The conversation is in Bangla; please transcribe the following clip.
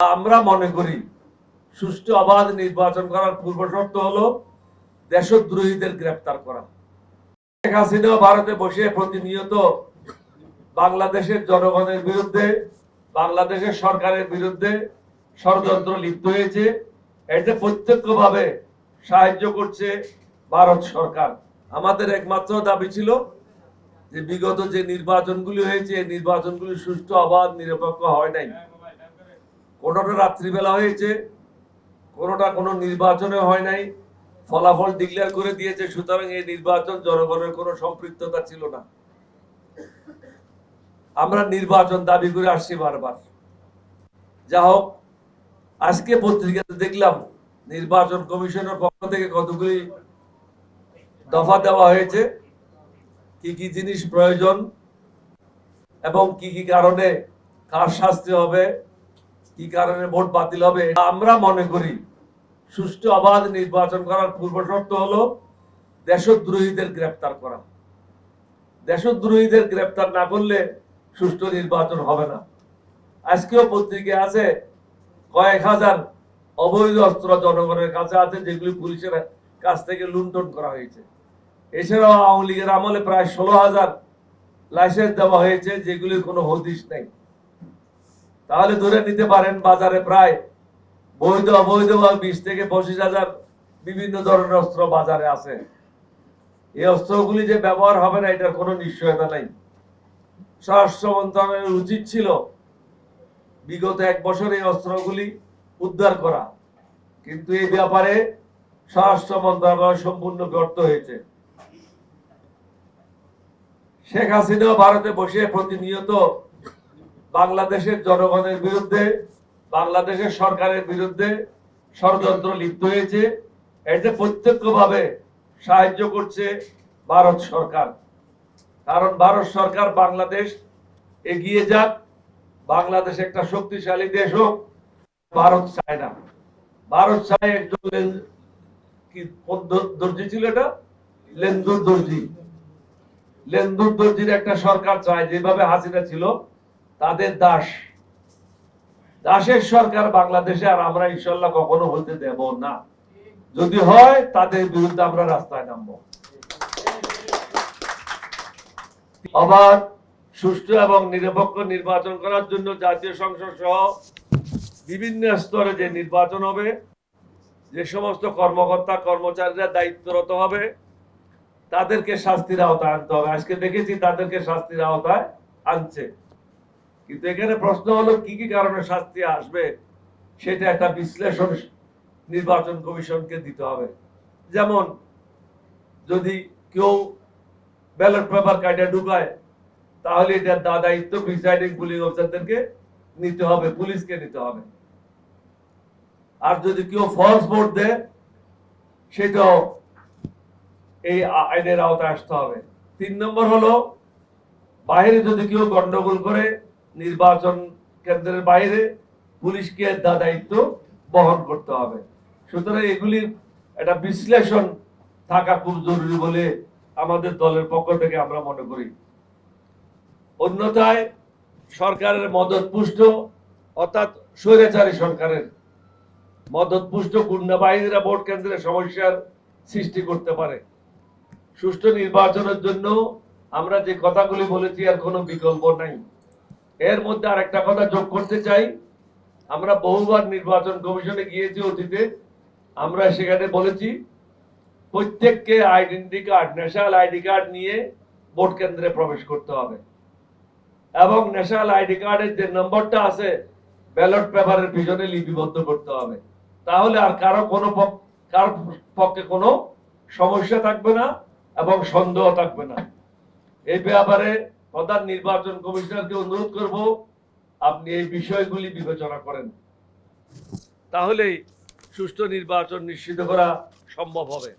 আমরা মনে করি সুষ্ঠু অবাধ নির্বাচন করার পূর্ব শর্ত হলো দেশদ্রোহীদের গ্রেপ্তার করা। শেখ হাসিনা ভারতে বসে প্রতিনিয়ত বাংলাদেশের জনগণের বিরুদ্ধে, বাংলাদেশের সরকারের বিরুদ্ধে ষড়যন্ত্র লিপ্ত হয়েছে। এতে প্রত্যক্ষভাবে সাহায্য করছে ভারত সরকার। আমাদের একমাত্র দাবি ছিল যে বিগত যে নির্বাচনগুলি হয়েছে নির্বাচনগুলি সুষ্ঠু অবাধ নিরপেক্ষ হয় নাই। কোনোটা রাত্রিবেলা হয়েছে, কোনোটা কোনো নির্বাচনে হয় নাই। ফলাফল ডিক্লেয়ার করে দিয়েছে, সুতরাং এই নির্বাচন জনগণের কোনো সম্পৃক্ততা ছিল না। আমরা নির্বাচন দাবি করে আসছি বারবার। যা হোক, আজকে পত্রিকাতে দেখলাম, নির্বাচন কমিশনের পক্ষ থেকে কতগুলি দফা দেওয়া হয়েছে, কি কি জিনিস প্রয়োজন এবং কি কি কারণে কার শাস্তি হবে কি কারণে ভোট বাতিল হবে? আমরা মনে করি সুষ্ঠু অবাধ নির্বাচন করার পূর্ব শর্ত হলো দেশদ্রোহীদের গ্রেপ্তার করা। দেশদ্রোহীদের গ্রেপ্তার না করলে সুষ্ঠু নির্বাচন হবে না। আজকেও পত্রিকায় আছে, কয়েক হাজার অবৈধ অস্ত্র জনগণের কাছে আছে, যেগুলি পুলিশের কাছ থেকে লুণ্ঠন করা হয়েছে। এছাড়াও আওয়ামী লীগের আমলে প্রায় ষোলো হাজার লাইসেন্স দেওয়া হয়েছে, যেগুলির কোনো হদিশ নেই। তাহলে ধরে নিতে পারেন বাজারে প্রায় বৈধ, অবৈধ বিশ থেকে পঁচিশ হাজার বিভিন্ন ধরনের অস্ত্র বাজারে আছে। এই অস্ত্রগুলি যে ব্যবহার হবে না, এটার কোনো নিশ্চয়তা নাই। স্বরাষ্ট্র মন্ত্রণালয়ের উচিত ছিল বিগত এক বছর এই অস্ত্রগুলি উদ্ধার করা। কিন্তু এই ব্যাপারে স্বরাষ্ট্র মন্ত্রণালয় সম্পূর্ণ ব্যর্থ হয়েছে। শেখ হাসিনা ভারতে বসে প্রতিনিয়ত বাংলাদেশের জনগণের বিরুদ্ধে, বাংলাদেশের সরকারের বিরুদ্ধে ষড়যন্ত্র লিপ্ত হয়েছে। এতে প্রত্যক্ষভাবে সাহায্য করছে ভারত সরকার। কারণ ভারত সরকার বাংলাদেশ এগিয়ে যাক, বাংলাদেশ একটা শক্তিশালী দেশ হোক, ভারত চায় না। ভারত চায় একজন কি দর্জি ছিল এটা? লেন্দুর দর্জি। লেন্দুর দর্জির একটা সরকার চায়, যেভাবে হাসিনা ছিল তাদের দাস। দাসের সরকার বাংলাদেশে আর আমরা ইনশাল্লাহ কখনো হতে দেব না। যদি হয়, তাদের বিরুদ্ধে আমরা রাস্তায় নামবো। অবাধ সুষ্ঠু এবং নিরপেক্ষ নির্বাচন করার জন্য জাতীয় সংসদ সহ বিভিন্ন স্তরে যে নির্বাচন হবে, যে সমস্ত কর্মকর্তা, কর্মচারীরা দায়িত্বরত হবে, তাদেরকে শাস্তির আওতায় আনতে হবে। আজকে দেখেছি তাদেরকে শাস্তির আওতায় আনছে। কিন্তু এখানে প্রশ্ন হলো, কি কি কারণে শাস্তি আসবে? সেটা একটা বিশ্লেষণ নির্বাচন কমিশনকে দিতে হবে। যেমন, যদি কেউ ব্যালট পেপার কার্ডে ঢুকায়, তাহলে এটার দা দায়িত্ব প্রিসাইডিং পুলিং অফিসারদেরকে নিতে হবে, পুলিশকে নিতে হবে। আর যদি কেউ ফলস ভোট দেয়, সেটাও এই আইনের আওতায় আসতে হবে। তিন নম্বর হলো, বাইরে যদি কেউ গন্ডগোল করে নির্বাচন কেন্দ্রের বাইরে পুলিশকে দা দায়িত্ব বহন করতে হবে। সুতরাং এগুলির একটা বিশ্লেষণ থাকা খুব জরুরি বলে আমাদের দলের পক্ষ থেকে আমরা মনে করি। অন্যথায় সরকারের মদত পুষ্ট, অর্থাৎ স্বৈরাচারী সরকারের মদত পুষ্ট গুন্ডা বাহিনীরা ভোট কেন্দ্রে সমস্যার সৃষ্টি করতে পারে। সুষ্ঠু নির্বাচনের জন্য আমরা যে কথাগুলি বলেছি, আর কোনো বিকল্প নাই। এর মধ্যে আর একটা কথা যোগ করতে চাই। আমরা বহুবার নির্বাচন কমিশনে গিয়েছি অতীতে। আমরা সেখানে বলেছি, প্রত্যেককে identity card, national ID card নিয়ে ভোট কেন্দ্রে প্রবেশ করতে হবে। এবং ন্যাশনাল আইডি কার্ডের যে নম্বরটা আছে, ব্যালট পেপারের পিছনে লিপিবদ্ধ করতে হবে। তাহলে আর কারও কোনো কারও পক্ষে কোনো সমস্যা থাকবে না এবং সন্দেহ থাকবে না। এই ব্যাপারে প্রধান নির্বাচন কমিশনারকে অনুরোধ করব, আপনি এই বিষয়গুলি বিবেচনা করেন। তাহলেই সুষ্ঠু নির্বাচন নিশ্চিত করা সম্ভব হবে।